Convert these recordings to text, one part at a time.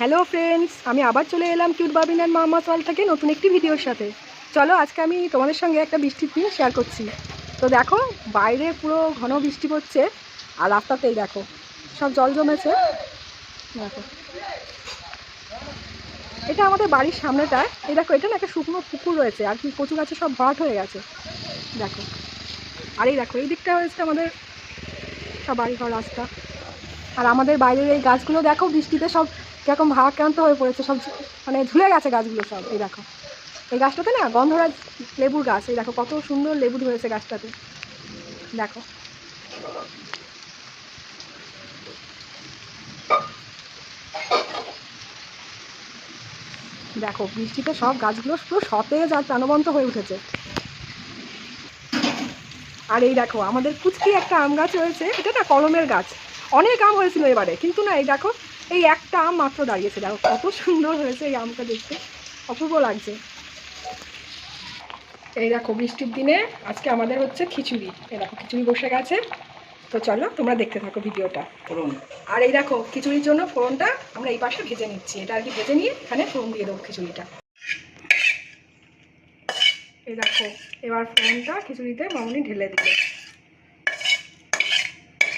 Hello friends আমি আবার চলে এলাম কিউট বাবিন অ্যান্ড মামা ওয়াল থেকে নতুন একটি ভিডিওর সাথে। চলো, আজকে আমি তোমাদের সঙ্গে একটা বৃষ্টির দিন শেয়ার করছি। তো দেখো, বাইরে পুরো ঘন বৃষ্টি পড়ছে আর রাস্তাতেই দেখো, সব জল জমেছে। দেখো। এটা আমাদের বাড়ির সামনেটায় এই দেখো, এটা না একটা শুকনো পুকুর রয়েছে আর কি, কচু গাছে সব ভরাট হয়ে গেছে। দেখো। আর এই দেখো, এই দিকটা হয়েছে আমাদের সব বাড়িঘর রাস্তা। আর আমাদের বাইরের এই গাছগুলো দেখো, বৃষ্টিতে সব কীরকম ভারাক্রান্ত হয়ে পড়েছে সব মানে ঝুলে গেছে গাছগুলো সব, এই দেখো। এই গাছটাতে না গন্ধরাজ লেবুর গাছ, এই দেখো কত সুন্দর লেবু ধরেছে গাছটাতে। দেখো। দেখো, বৃষ্টিতে সব গাছগুলো পুরো সতেজ আর প্রাণবন্ত হয়ে উঠেছে। আর এই দেখো, আমাদের কুচকি একটা আম গাছ রয়েছে, এটা না কলমের গাছ। অনেক আম হয়েছিল এবারে, কিন্তু না, এই দেখো এই একটা আম মাত্র দাঁড়িয়েছে দেখো কত সুন্দর হয়েছে এই আমটা দেখতে। অপূর্ব লাগছে। এই দেখো বৃষ্টির দিনে আজকে আমাদের হচ্ছে খিচুড়ি। এই দেখো খিচুড়ি বসে গেছে। তো চলো তোমরা দেখতে থাকো ভিডিওটা। আর এই দেখো খিচুড়ির জন্য ফোড়নটা আমরা এই পাশে ভেজে নিচ্ছি। এটা আর কি ভেজে নিয়ে এখানে ফোড়ন দিয়ে দেবো খিচুড়িটা। এই দেখো এবার ফোড়নটা খিচুড়িতে মামুনি ঢেলে দিলে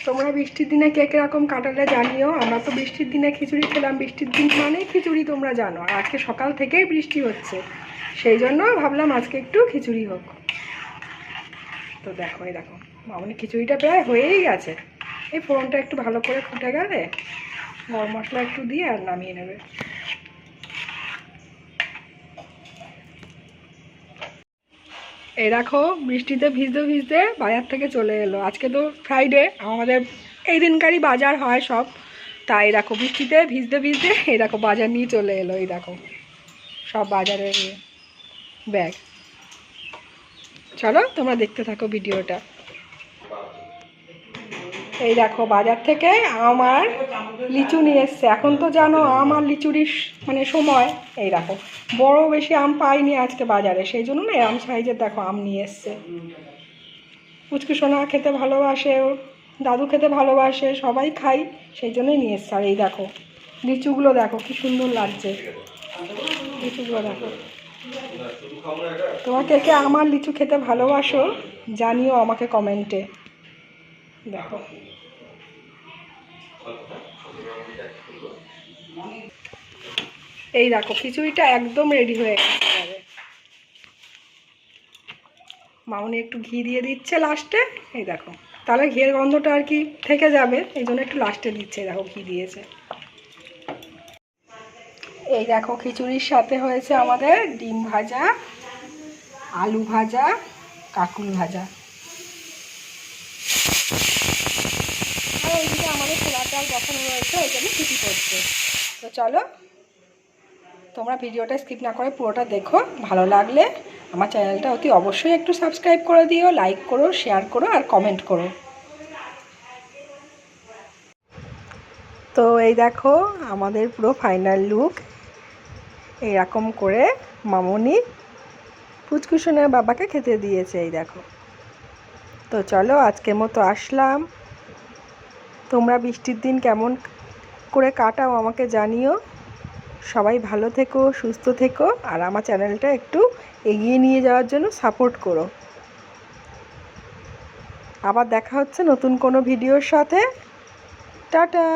তোমরা বৃষ্টির দিনে কে রকম কাটালে জানিও? আমরা তো বৃষ্টির দিনে খিচুড়ি খেলাম। বৃষ্টির দিন মানে খিচুড়ি তোমরা জানো। আর আজকে সকাল থেকেই বৃষ্টি হচ্ছে। সেই জন্য ভাবলাম আজকে একটু খিচুড়ি হোক। তো দেখো, এই দেখো, মামনি খিচুড়িটা প্রায় হয়েই গেছে। এই ফোড়নটা একটু ভালো করে ফুটে গেলে গরম মশলা একটু দিয়ে আর নামিয়ে নেবে। এই দেখো বৃষ্টিতে ভিজতে ভিজতে বাজার থেকে চলে এলো। আজকে তো ফ্রাইডে আমাদের এই দিনকারই বাজার হয় সব। তাই দেখো বৃষ্টিতে ভিজতে ভিজতে এই দেখো, বাজার নিয়ে চলে এলো, এই দেখো। সব বাজারের ব্যাগ। চলো, তোমরা দেখতে থাকো ভিডিওটা। এই দেখো বাজার থেকে আম আর লিচু নিয়ে এসছে। এখন তো জানো আম আর মানে সময়। এই দেখো, বড় বেশি আম পাইনি আজকে বাজারে, সেই জন্য না আম সাইজের দেখো আম নিয়ে এসছে। পুচকু সোনা খেতে ভালোবাসে, ওর দাদু খেতে ভালোবাসে, সবাই খাই, সেই জন্যই নিয়ে এসছে। আর এই দেখো, লিচুগুলো দেখো, কি সুন্দর লাগছে। লিচুগুলো দেখো। তোমার কে কে আমার লিচু খেতে ভালোবাসো জানিও আমাকে কমেন্টে। দেখো। এই দেখো, খিচুড়িটা একদম রেডি হয়ে গেছে। মামনি একটু ঘি দিয়ে দিচ্ছে লাস্টে এই দেখো, তাহলে ঘিয়ের গন্ধটা আর কি থেকে যাবে, এই জন্য একটু লাস্টে দিচ্ছে দেখো ঘি দিয়েছে। এই দেখো, খিচুড়ির সাথে হয়েছে আমাদের ডিম ভাজা, আলু ভাজা কাকুল ভাজা আর ওইদিকে আমাদের বসানো রয়েছে ওই জন্য ছুটি করছে। তো চলো, তোমরা ভিডিওটা স্কিপ না করে পুরোটা দেখো, ভালো লাগলে আমার চ্যানেলটা অতি অবশ্যই একটু সাবস্ক্রাইব করে দিও লাইক করো শেয়ার করো আর কমেন্ট করো। তো এই দেখো আমাদের পুরো ফাইনাল লুক এইরকম করে মামনি ফুচকুসনের বাবাকে খেতে দিয়েছে, এই দেখো। তো চলো আজকের মতো আসলাম। তোমরা বৃষ্টির দিন কেমন করে কাটাও আমাকে জানিও। সবাই ভালো থেকো, সুস্থ থেকো, আর আমার চ্যানেলটা একটু এগিয়ে নিয়ে যাওয়ার জন্য সাপোর্ট করো। আবার দেখা হচ্ছে নতুন কোনো ভিডিওর সাথে। টাটা!